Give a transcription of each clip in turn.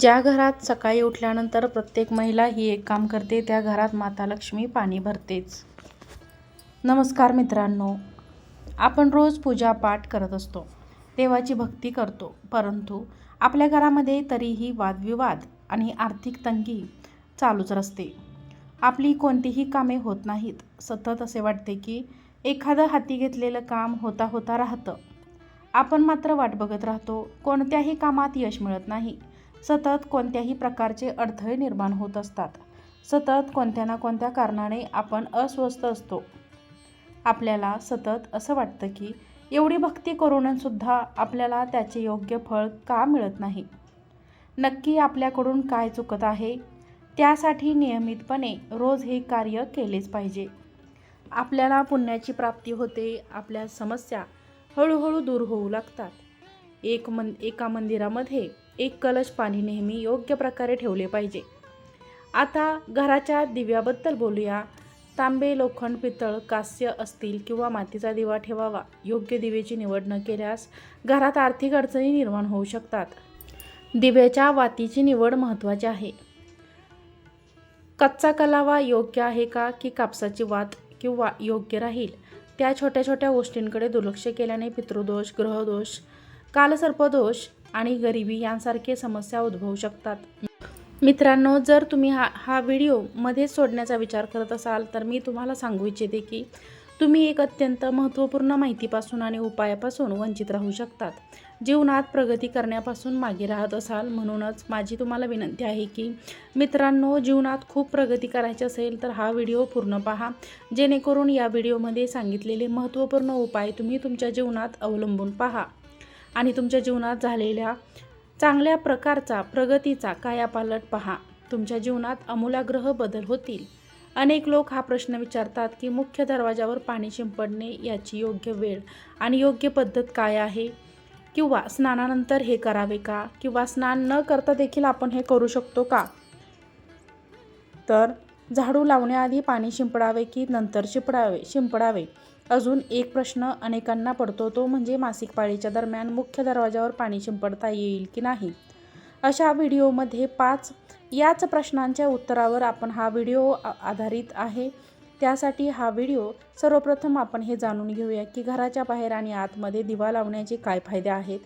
ज्या घरात सकाळी उठल्यानंतर प्रत्येक महिला ही एक काम करते त्या घरात माता लक्ष्मी पाणी भरतेच. नमस्कार मित्रांनो आपण रोज पूजापाठ करत असतो देवाची भक्ती करतो परंतु आपल्या घरामध्ये तरीही वादविवाद आणि आर्थिक तंगी चालूच असते आपली कोणतीही कामे होत नाहीत. सतत असे वाटते की एखादं हाती घेतलेलं काम होता होता राहतं. आपण मात्र वाट बघत राहतो कोणत्याही कामात यश मिळत नाही. सतत कोणत्याही प्रकारचे अडथळे निर्माण होत असतात. सतत कोणत्या ना कोणत्या कारणाने आपण अस्वस्थ असतो. आपल्याला सतत असं वाटतं की एवढी भक्ती करूनसुद्धा आपल्याला त्याचे योग्य फळ का मिळत नाही? नक्की आपल्याकडून काय चुकत आहे? त्यासाठी नियमितपणे रोज हे कार्य केलेच पाहिजे. आपल्याला पुण्याची प्राप्ती होते आपल्या समस्या हळूहळू दूर होऊ लागतात. एक मन एका मंदिरामध्ये एक कलश पाणी नेहमी योग्य प्रकारे ठेवले पाहिजे. आता घराच्या दिव्याबद्दल बोलूया. तांबे लोखंड पितळ कास्य असतील किंवा मातीचा दिवा ठेवावा योग्य दिवेची निवड न केल्यास घरात आर्थिक अडचणी निर्माण होऊ शकतात. दिव्याच्या वातीची निवड महत्त्वाची आहे. कच्चा कलावा योग्य आहे का की कापसाची वात किंवा योग्य राहील? त्या छोट्या छोट्या गोष्टींकडे दुर्लक्ष केल्याने पितृदोष ग्रहदोष कालसर्पदोष आणि गरिबी यांसारखे समस्या उद्भवू शकतात. मित्रांनो जर तुम्ही हा हा व्हिडिओ मध्येच सोडण्याचा विचार करत असाल तर मी तुम्हाला सांगू इच्छिते की तुम्ही एक अत्यंत महत्त्वपूर्ण माहितीपासून आणि उपायापासून वंचित राहू शकतात. जीवनात प्रगती करण्यापासून मागे राहत असाल म्हणूनच माझी तुम्हाला विनंती आहे की मित्रांनो जीवनात खूप प्रगती करायची असेल तर हा व्हिडिओ पूर्ण पहा. जेणेकरून या व्हिडिओमध्ये सांगितलेले महत्त्वपूर्ण उपाय तुम्ही तुमच्या जीवनात अवलंबून पहा. आणि तुमच्या जीवनात झालेल्या चांगल्या प्रकारचा प्रगतीचा कायापालट पहा. तुमच्या जीवनात अमूलाग्रह बदल होतील. अनेक लोक हा प्रश्न विचारतात की मुख्य दरवाजावर पाणी शिंपडणे याची योग्य वेळ आणि योग्य पद्धत काय आहे? किंवा स्नानानंतर हे करावे का? किंवा स्नान न करता देखील आपण हे करू शकतो का? तर झाडू लावण्याआधी पाणी शिंपडावे की नंतर शिंपडावे? शिंपडावे. अजून एक प्रश्न अनेकांना पडतो तो म्हणजे मासिक पाळीच्या दरम्यान मुख्य दरवाजावर पाणी शिंपडता येईल की नाही? अशा व्हिडिओमध्ये पाच याच प्रश्नांच्या उत्तरावर आपण हा व्हिडिओ आधारित आहे. त्यासाठी हा व्हिडिओ सर्वप्रथम आपण हे जाणून घेऊया की घराच्या बाहेर आणि आतमध्ये दिवा लावण्याचे काय फायदे आहेत.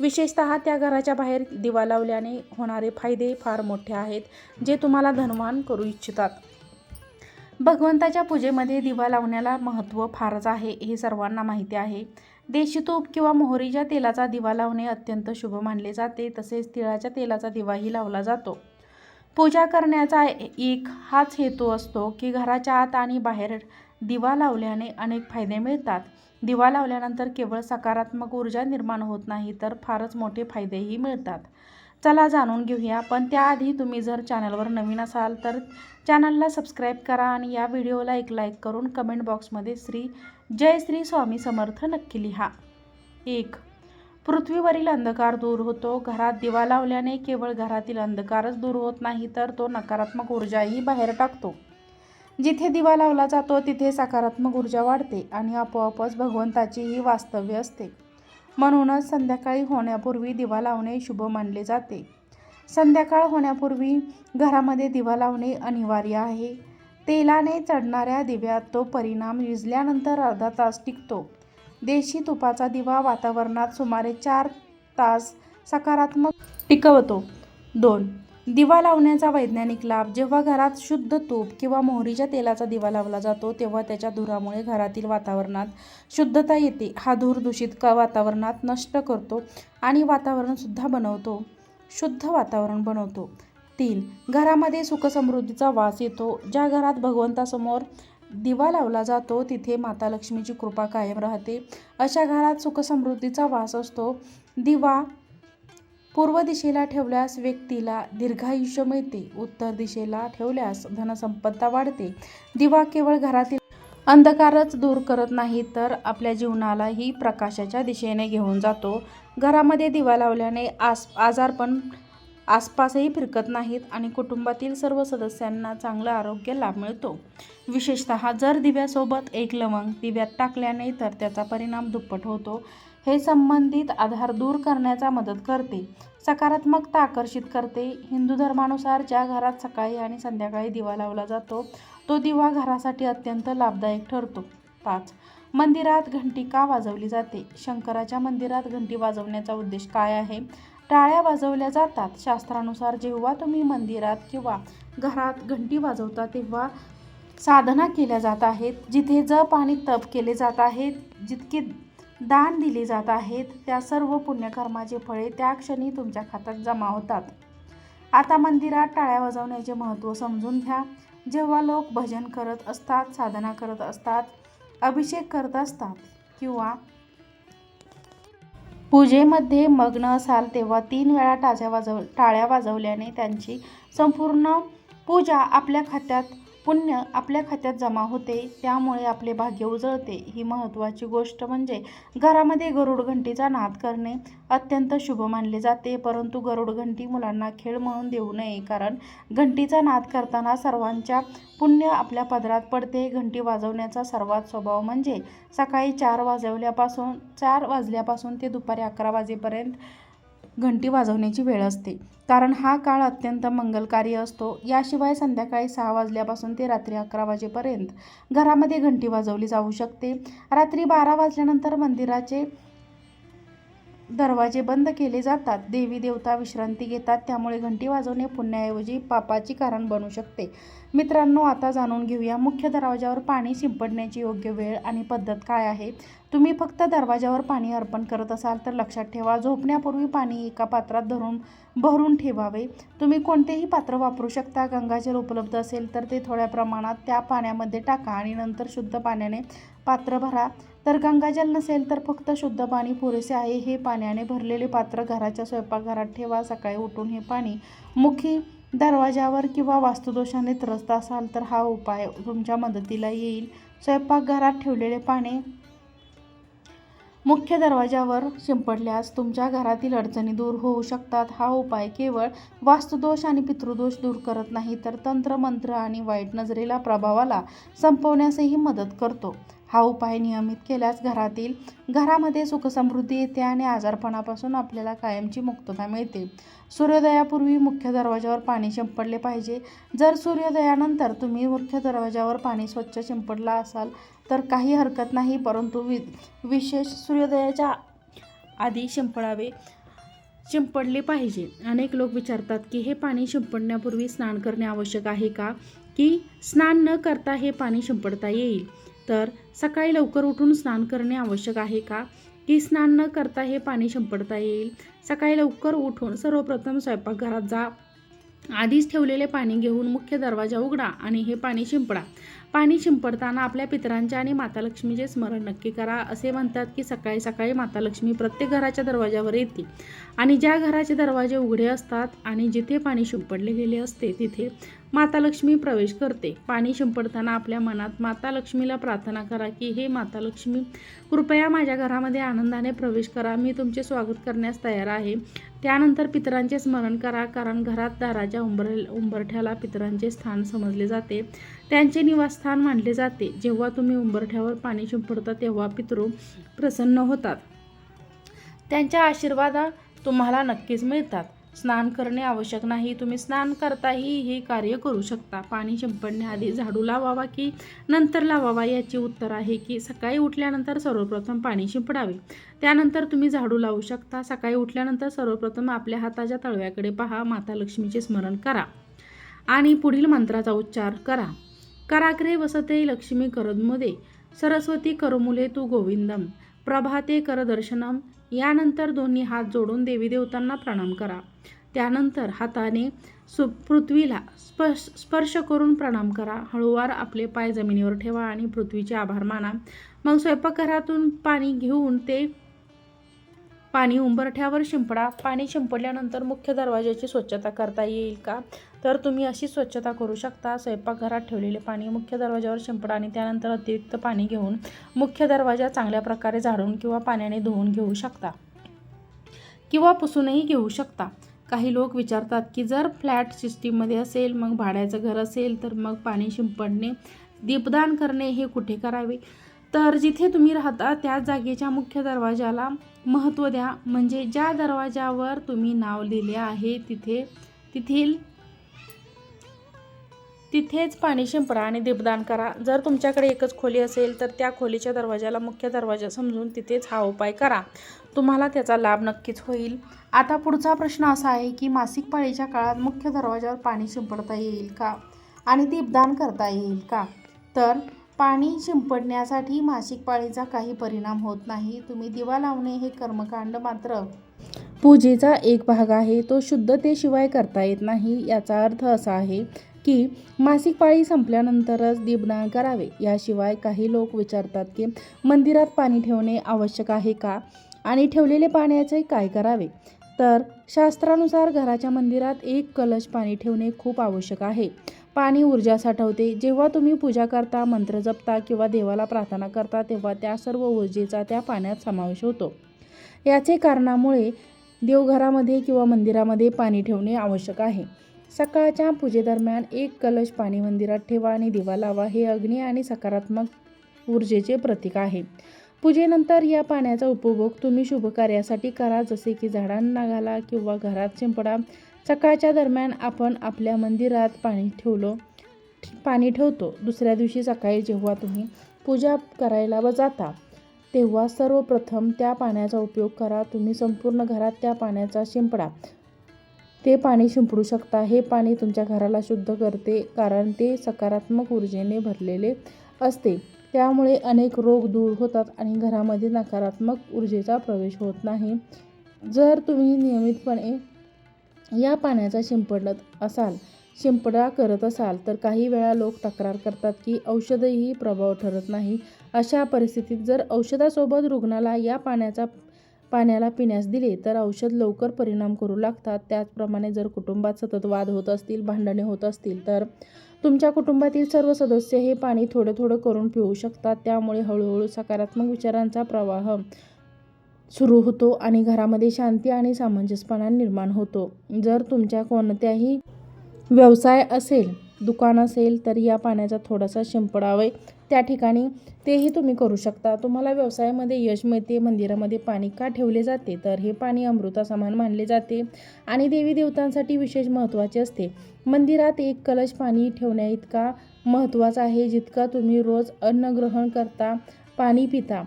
विशेषतः त्या घराच्या बाहेर दिवा लावल्याने होणारे फायदे फार मोठे आहेत जे तुम्हाला धनवान करू इच्छितात. भगवंताच्या पूजेमध्ये दिवा लावण्याला महत्त्व फारच आहे हे सर्वांना माहिती आहे. देशी तूप किंवा मोहरीच्या तेलाचा दिवा लावणे अत्यंत शुभ मानले जाते तसेच तिळाच्या तेलाचा दिवाही लावला जातो. पूजा करण्याचा एक हाच हेतू असतो की घराच्या आत आणि बाहेर दिवा लावल्याने अनेक फायदे मिळतात. दिवा लावल्यानंतर केवळ सकारात्मक ऊर्जा निर्माण होत नाही तर फारच मोठे फायदेही मिळतात. चला जाणून घेऊया. पण त्याआधी तुम्ही जर चॅनलवर नवीन असाल तर चॅनलला सबस्क्राईब करा आणि या व्हिडिओला एक लाईक करून कमेंट बॉक्समध्ये श्री जय श्री स्वामी समर्थ नक्की लिहा. एक पृथ्वीवरील अंधकार दूर होतो. घरात दिवा लावल्याने केवळ घरातील अंधकारच दूर होत नाही तर तो नकारात्मक ऊर्जाही बाहेर टाकतो. जिथे दिवा लावला जातो तिथे सकारात्मक ऊर्जा वाढते आणि आपोआपच भगवंताचीही वास्तव्य असते. म्हणूनच संध्याकाळी होण्यापूर्वी दिवा लावणे शुभ मानले जाते. संध्याकाळ होण्यापूर्वी घरामध्ये दिवा लावणे अनिवार्य आहे. तेलाने चढणाऱ्या दिव्यात तो परिणाम विजल्यानंतर अर्धा तास टिकतो. देशी तुपाचा दिवा वातावरणात सुमारे चार तास सकारात्मक टिकवतो. दोन दिवा लावण्याचा वैज्ञानिक लाभ जेव्हा घरात शुद्ध तूप किंवा मोहरीच्या तेलाचा दिवा लावला जातो तेव्हा त्याच्या धुरामुळे घरातील वातावरणात शुद्धता येते. हा धूर दूषित का वातावरणात नष्ट करतो आणि वातावरणसुद्धा बनवतो. शुद्ध वातावरण बनवतो. तीन घरामध्ये सुखसमृद्धीचा वास येतो. ज्या घरात भगवंतासमोर दिवा लावला जातो तिथे माता लक्ष्मीची कृपा कायम राहते. अशा घरात सुखसमृद्धीचा वास असतो. दिवा पूर्व दिशेला ठेवल्यास व्यक्तीला दीर्घायुष्य मिळते उत्तर दिशेला ठेवल्यास धनसंपत्ता वाढते. दिवा केवळ घरातील अंधकारच दूर करत नाही तर आपल्या जीवनालाही प्रकाशाच्या दिशेने घेऊन जातो. घरामध्ये दिवा लावल्याने आस आजारपण आसपासही फिरकत नाहीत आणि कुटुंबातील सर्व सदस्यांना चांगलं आरोग्य लाभ मिळतो. विशेषतः जर दिव्यासोबत एक लवंग दिव्यात टाकल्याने तर त्याचा परिणाम दुप्पट होतो. हे संबंधित आधार दूर करण्याचा मदत करते. सकारात्मकता आकर्षित करते. हिंदू धर्मानुसार ज्या घरात सकाळी आणि संध्याकाळी दिवा लावला जातो तो दिवा घरासाठी अत्यंत लाभदायक ठरतो. पाच. मंदिरात घंटी का वाजवली जाते? शंकराच्या मंदिरात घंटी वाजवण्याचा उद्देश काय आहे? टाळ्या वाजवल्या जातात. शास्त्रानुसार जेव्हा तुम्ही मंदिरात किंवा घरात घंटी वाजवता तेव्हा साधना केल्या जात आहेत. जिथे जप आणि तप केले जात आहेत जितके दान दिली जात आहेत. त्या सर्व पुण्यकर्माची फळे त्या क्षणी तुमच्या खात्यात जमा होतात. आता मंदिरात टाळ्या वाजवण्याचे महत्त्व समजून घ्या. जेव्हा लोक भजन करत असतात साधना करत असतात अभिषेक करत असतात किंवा पूजेमध्ये मग्न असाल तेव्हा तीन वेळा टाज्या वाजव टाळ्या वाजवल्याने त्यांची संपूर्ण पूजा आपल्या खात्यात पुण्य आपल्या खात्यात जमा होते त्यामुळे आपले भाग्य उजळते. ही महत्त्वाची गोष्ट म्हणजे घरामध्ये गरुड घंटीचा नाद करणे. अत्यंत शुभ मानले जाते परंतु गरुड घंटी मुलांना खेळ म्हणून देऊ नये कारण घंटीचा नाद करताना सर्वांच्या पुण्य आपल्या पदरात पडते. घंटी वाजवण्याचा सर्वात स्वभाव म्हणजे सकाळी चार वाजवल्यापासून चार वाजल्यापासून ते दुपारी अकरा वाजेपर्यंत घंटी वाजवण्याची वेळ असते. कारण हा काळ अत्यंत मंगलकारी असतो. याशिवाय संध्याकाळी सहा वाजल्यापासून ते रात्री अकरा वाजेपर्यंत घरामध्ये घंटी वाजवली जाऊ शकते. रात्री बारा वाजल्यानंतर मंदिराचे दरवाजे बंद केले जातात. देवी देवता विश्रांती घेतात. त्यामुळे घंटी वाजवणे पुण्याऐवजी पापाची कारण बनू शकते. मित्रांनो आता जाणून घेऊया मुख्य दरवाजावर पाणी शिंपडण्याची योग्य वेळ आणि पद्धत काय आहे? तुम्ही फक्त दरवाजावर पाणी अर्पण करत असाल तर लक्षात ठेवा झोपण्यापूर्वी पाणी एका पात्रात धरून भरून ठेवावे. तुम्ही कोणतेही पात्र वापरू शकता. गंगाजल उपलब्ध असेल तर ते थोड्या प्रमाणात त्या पाण्यामध्ये टाका आणि नंतर शुद्ध पाण्याने पात्र भरा. तर गंगाजल नसेल तर फक्त शुद्ध पाणी पुरेसे आहे. हे पाण्याने भरलेले पात्र घराच्या स्वयंपाकघरात ठेवा. सकाळी उठून हे पाणी मुखी दरवाजावर किंवा वास्तुदोषाने त्रस्त असाल तर हा उपाय तुमच्या मदतीला येईल. स्वयंपाकघरात ठेवलेले पाणी मुख्य दरवाजावर शिंपडल्यास तुमच्या घरातील अडचणी दूर होऊ शकतात. हा उपाय केवळ वास्तुदोष आणि पितृदोष दूर करत नाही तर तंत्र मंत्र आणि वाईट नजरेला प्रभावाला संपवण्यासही मदत करतो. हा उपाय नियमित केल्यास घरातील घरामध्ये सुखसमृद्धी येते आणि आजारपणापासून आपल्याला कायमची मुक्तता मिळते. सूर्योदयापूर्वी मुख्य दरवाजावर पाणी शिंपडले पाहिजे. जर सूर्योदयानंतर तुम्ही मुख्य दरवाजावर पाणी स्वच्छ शिंपडला असाल तर काही हरकत नाही परंतु वि विशेष सूर्योदयाच्या आधी शिंपडावे शिंपडले पाहिजे. अनेक लोक विचारतात की हे पाणी शिंपडण्यापूर्वी स्नान करणे आवश्यक आहे का? की स्नान न करता हे पाणी शिंपडता येईल? तर सकाळी लवकर उठून स्नान करणे आवश्यक आहे का? की स्नान न करता हे पाणी शिंपडता येईल? सकाळी लवकर उठून सर्वप्रथम स्वयंपाकघरात जा. आधीच ठेवलेले पाणी घेऊन मुख्य दरवाजा उघडा आणि हे पाणी शिंपडा. पाणी शिंपडताना आपल्या पितरांचे आणि माता लक्ष्मीचे स्मरण नक्की करा असे म्हणतात की सकाळी सकाळी माता लक्ष्मी प्रत्येक घराच्या दरवाजावर येते आणि ज्या घराचे दरवाजे उघडे असतात आणि जिथे पाणी शिंपडले गेले असते तिथे माता लक्ष्मी प्रवेश करते. पाणी शिंपडताना आपल्या मनात माता लक्ष्मीला प्रार्थना करा की हे माता लक्ष्मी कृपया माझ्या घरामध्ये आनंदाने प्रवेश करा. मी तुमचे स्वागत करण्यास तयार आहे. त्यानंतर पितरांचे स्मरण करा कारण घरात दाराच्या उंबर उंबरठ्याला पितरांचे स्थान समजले जाते. त्यांचे निवासस्थान मानले जाते. जेव्हा तुम्ही उंबरठ्यावर पाणी शिंपडता तेव्हा पितृ प्रसन्न होतात. त्यांच्या आशीर्वादा तुम्हाला नक्कीच मिळतात. स्नान करणे आवश्यक नाही. तुम्ही स्नान करताही हे कार्य करू शकता. पाणी शिंपडण्याआधी झाडू लावावा की नंतर लावावा याचे उत्तर आहे की सकाळी उठल्यानंतर सर्वप्रथम पाणी शिंपडावे. त्यानंतर तुम्ही झाडू लावू शकता. सकाळी उठल्यानंतर सर्वप्रथम आपल्या हाताच्या तळव्याकडे पहा. माता लक्ष्मीचे स्मरण करा. आणि पुढील मंत्राचा उच्चार करा. कराग्रे वसते लक्ष्मी करदमुदे. सरस्वती करमुले तू गोविंदम. प्रभाते करदर्शनम. यानंतर दोन्ही हात जोडून देवी देवतांना प्रणाम करा. त्यानंतर हाताने सु पृथ्वीला स्पर्श स्पर्श करून प्रणाम करा. हळूवार आपले पाय जमिनीवर ठेवा आणि पृथ्वीचे आभार माना. मग स्वयंपाकघरातून पाणी घेऊन ते पाणी उंबरठ्यावर शिंपडा. पाणी शिंपडल्यानंतर मुख्य दरवाजाची स्वच्छता करता येईल का? तर तुम्ही अशी स्वच्छता करू शकता. स्वयंपाकघरात ठेवलेले पाणी मुख्य दरवाजावर शिंपडा आणि त्यानंतर अतिरिक्त पाणी घेऊन मुख्य दरवाजा चांगल्या प्रकारे झाडून किंवा पाण्याने धुवून घेऊ शकता किंवा पुसूनही घेऊ शकता. काही लोक विचारतात की जर फ्लॅट सिस्टीममध्ये असेल मग भाड्याचं घर असेल तर मग पाणी शिंपडणे दीपदान करणे हे कुठे करावे? तर जिथे तुम्ही राहता त्या जागेच्या मुख्य दरवाजाला महत्त्व द्या. म्हणजे ज्या दरवाजावर तुम्ही नाव लिहिले आहे तिथे तिथील तिथेच पाणी शिंपडा आणि दीपदान करा. जर तुमच्याकडे एकच खोली असेल तर त्या खोलीच्या दरवाजाला मुख्य दरवाजा समजून तिथेच हा उपाय करा. तुम्हाला त्याचा लाभ नक्कीच होईल. आता पुढचा प्रश्न असा आहे की मासिक पाळीच्या काळात मुख्य दरवाजावर पाणी शिंपडता येईल का? आणि दीपदान करता येईल का? तर पाणी शिंपडण्यासाठी मासिक पाळीचा काही परिणाम होत नाही. तुम्ही दिवा लावणे हे कर्मकांड मात्र. पूजेचा एक भाग आहे. तो शुद्धतेशिवाय करता येत नाही. याचा अर्थ असा आहे की मासिक पाळी संपल्यानंतरच दीपदान करावे. याशिवाय काही लोक विचारतात की मंदिरात पाणी ठेवणे आवश्यक आहे का? आणि ठेवलेले पाण्याचे काय करावे? तर शास्त्रानुसार घराच्या मंदिरात एक कलश पाणी ठेवणे खूप आवश्यक आहे. पाणी ऊर्जा साठवते. जेव्हा तुम्ही पूजा करता मंत्र जपता किंवा देवाला प्रार्थना करता तेव्हा त्या सर्व ऊर्जेचा त्या पाण्यात समावेश होतो. याचे कारणामुळे देवघरामध्ये किंवा मंदिरामध्ये पाणी ठेवणे आवश्यक आहे. सकाळच्या पूजेदरम्यान एक कलश पाणी मंदिरात ठेवा आणि दिवा लावा हे अग्नी आणि सकारात्मक ऊर्जेचे प्रतीक आहे. पूजेनंतर या पाण्याचा उपभोग तुम्ही शुभकार्यासाठी करा जसे की झाडांना घाला किंवा घरात शिंपडा सकाळच्या दरम्यान आपण आपल्या मंदिरात पाणी ठेवलो पाणी ठेवतो. दुसऱ्या दिवशी सकाळी जेव्हा तुम्ही पूजा करायला व जाता तेव्हा सर्वप्रथम त्या पाण्याचा उपयोग करा. तुम्ही संपूर्ण घरात त्या पाण्याचा शिंपडा ते पाणी शिंपडू शकता. हे पाणी तुमच्या घराला शुद्ध करते कारण ते सकारात्मक ऊर्जेने भरलेले असते. त्यामुळे अनेक रोग दूर होतात आणि घरामध्ये नकारात्मक ऊर्जेचा प्रवेश होत नाही. जर तुम्ही नियमितपणे या पाण्याचा शिंपडत असाल शिंपडा करत असाल तर काही वेळा लोक तक्रार करतात की औषधही प्रभाव ठरत नाही. अशा परिस्थितीत जर औषधासोबत रुग्णाला या पाण्याचा पाण्याला पिण्यास दिले तर औषध लवकर परिणाम करू लागतात. त्याचप्रमाणे जर कुटुंबात सतत वाद होत असतील भांडणे होत असतील तर तुमच्या कुटुंबातील सर्व सदस्य हे पाणी थोडं थोडं करून पिऊ शकतात. त्यामुळे हळूहळू सकारात्मक विचारांचा प्रवाह सुरू होतो आणि घरामध्ये शांती आणि सामंजस्यपणा निर्माण होतो. जर तुमच्या कोणत्याही व्यवसाय असेल दुकान असेल तर या पाण्याचा थोडासा शिंपडावे. त्या ठिकाणी तेही तुम्ही करू शकता. तुम्हाला व्यवसायामध्ये यश मिळते मंदिरामध्ये पाणी का ठेवले जाते? तर हे पाणी अमृतासमान मानले जाते. आणि देवी देवतांसाठी विशेष महत्त्वाचे असते. मंदिरात एक कलश पाणी ठेवण्या इतका महत्त्वाचा आहे जितका तुम्ही रोज अन्न ग्रहण करता पाणी पिता.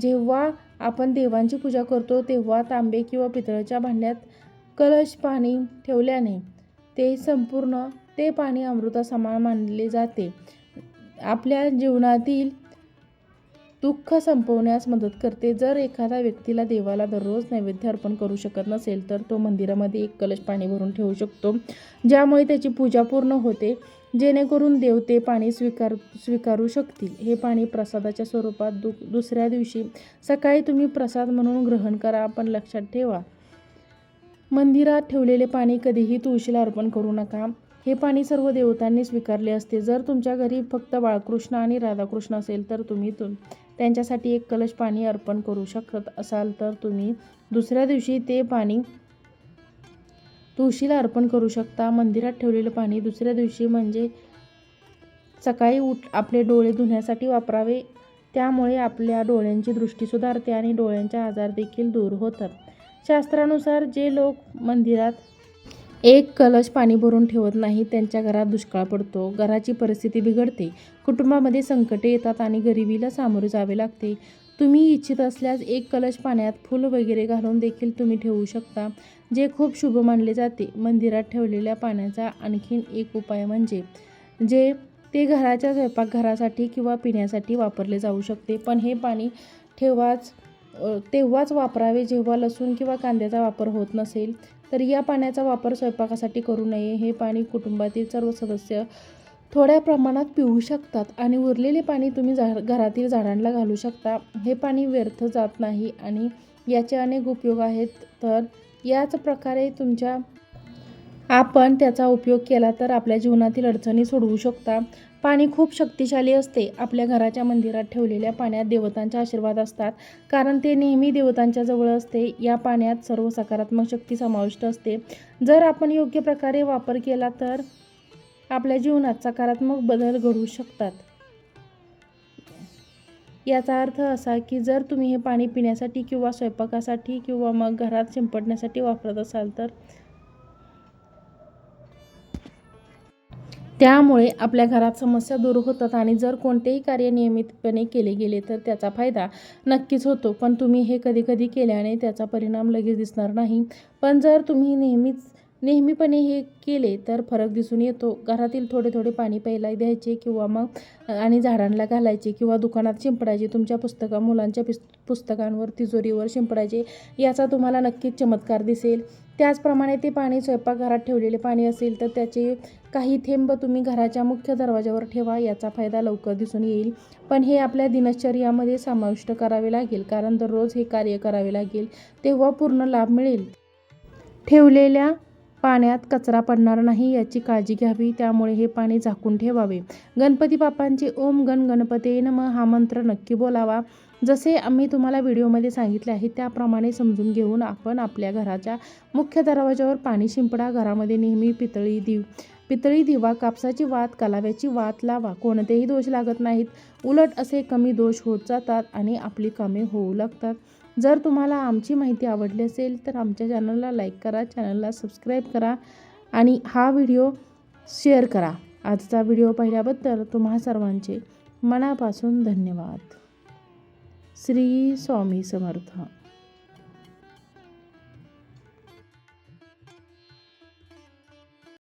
जेव्हा आपण देवांची पूजा करतो तेव्हा तांबे किंवा पितळाच्या भांड्यात कलश पाणी ठेवल्याने ते संपूर्ण ते पाणी अमृतासमान मानले जाते. आपल्या जीवनातील दुःख संपवण्यास मदत करते. जर एखाद्या व्यक्तीला देवाला दररोज नैवेद्य अर्पण करू शकत नसेल तर तो मंदिरामध्ये एक कलश पाणी भरून ठेवू शकतो. ज्यामुळे त्याची पूजा पूर्ण होते. जेणेकरून देव ते पाणी स्वीकार स्वीकारू शकतील. हे पाणी प्रसादाच्या स्वरूपात दु दुसऱ्या दिवशी सकाळी तुम्ही प्रसाद म्हणून ग्रहण करा पण लक्षात ठेवा. मंदिरात ठेवलेले पाणी कधीही तुळशीला अर्पण करू नका. हे पाणी सर्व देवतांनी स्वीकारले असते. जर तुमच्या घरी फक्त बाळकृष्ण आणि राधाकृष्ण असेल तर तुम्ही तुम त्यांच्यासाठी एक कलश पाणी अर्पण करू शकत असाल तर तुम्ही दुसऱ्या दिवशी ते पाणी तुळशीला अर्पण करू शकता. मंदिरात ठेवलेलं पाणी दुसऱ्या दिवशी म्हणजे सकाळी उठ आपले डोळे धुण्यासाठी वापरावे. त्यामुळे आपल्या डोळ्यांची दृष्टी सुधारते आणि डोळ्यांचे आजार देखील दूर होतात. शास्त्रानुसार जे लोक मंदिरात एक कलश पाणी भरून ठेवत नाही त्यांच्या घरात दुष्काळ पडतो. घराची परिस्थिती बिघडते. कुटुंबामध्ये संकटे येतात आणि गरिबीला सामोरे जावे लागते. तुम्ही इच्छित असल्यास एक कलश पाण्यात फूल वगैरे घालून देखील तुम्ही ठेवू शकता जे खूप शुभ मानले जाते. मंदिरात ठेवलेल्या पाण्याचा आणखीन एक उपाय म्हणजे जे ते घराच्या स्वयंपाकघरासाठी किंवा पिण्यासाठी वापरले जाऊ शकते. पण हे पाणी ठेवाच तेव्हाच वापरावे जेव्हा लसूण किंवा कांद्याचा वापर होत नसेल. तर या पाण्याचा वापर स्वयंपाकासाठी करू नये. हे पाणी कुटुंबातील सर्व सदस्य थोड्या प्रमाणात पिऊ शकतात आणि उरलेले पाणी तुम्ही झा घरातील झाडांना घालू शकता. हे पाणी व्यर्थ जात नाही आणि याचे अनेक उपयोग आहेत. तर याच प्रकारे तुमच्या आपण त्याचा उपयोग केला तर आपल्या जीवनातील अडचणी सोडवू शकता. पाणी खूप शक्तिशाली असते. आपल्या घराच्या मंदिरात ठेवलेल्या पाण्यात देवतांचे आशीर्वाद असतात. कारण ते नेहमी देवतांच्या जवळ असते. या पाण्यात सर्व सकारात्मक शक्ती समाविष्ट असते. जर आपण योग्य प्रकारे वापर केला तर आपल्या जीवनात सकारात्मक बदल घडू शकतात. याचा अर्थ असा की जर तुम्ही हे पाणी पिण्यासाठी किंवा स्वयंपाकासाठी किंवा मग घरात शिंपडण्यासाठी वापरत असाल तर त्यामुळे आपल्या घरात समस्या दूर होतात आणि जर कोणतेही कार्य नियमितपणे केले गेले तर त्याचा फायदा नक्कीच होतो. पण तुम्ही हे कधी कधी केल्याने त्याचा परिणाम लगेच दिसणार नाही. पण जर तुम्ही नेहमीच नेहमीपणे हे केले तर फरक दिसून येतो. घरातील थोडे थोडे पाणी प्यायला द्यायचे किंवा मग आणि झाडांना घालायचे किंवा दुकानात शिंपडायचे तुमच्या पुस्तका मुलांच्या पिस पुस्तकांवर तिजोरीवर शिंपडायचे याचा तुम्हाला नक्कीच चमत्कार दिसेल. त्याचप्रमाणे ते पाणी स्वयंपाकघरात ठेवलेले पाणी असेल तर त्याचे काही थेंब तुम्ही घराच्या मुख्य दरवाजावर ठेवा याचा फायदा लवकर दिसून येईल. पण हे आपल्या दिनचर्यामध्ये समाविष्ट करावे लागेल कारण दररोज हे कार्य करावे लागेल तेव्हा पूर्ण लाभ मिळेल. ठेवलेल्या पाण्यात कचरा पडणार नाही याची काळजी घ्यावी त्यामुळे हे पाणी झाकून ठेवावे. गणपती बाप्पांचे ओम गण गणपते नम हा मंत्र नक्की बोलावा. जसे आम्ही तुम्हाला व्हिडिओमध्ये सांगितले आहे त्याप्रमाणे समजून घेऊन आपण आपल्या घराच्या मुख्य दरवाजावर पाणी शिंपडा घरामध्ये नेहमी पितळी दिव पितळी दिवा कापसाची वात कलाव्याची वात लावा. कोणतेही दोष लागत नाहीत. उलट असे कमी दोष होत जातात आणि आपली कामे होऊ लागतात. जर तुम्हाला आमची माहिती आवडली असेल तर आमच्या चॅनलला लाईक करा चॅनलला सबस्क्राईब करा आणि हा व्हिडिओ शेअर करा. आजचा व्हिडिओ पाहिल्याबद्दल तुम्हा सर्वांचे मनापासून धन्यवाद. श्री स्वामी समर्थ.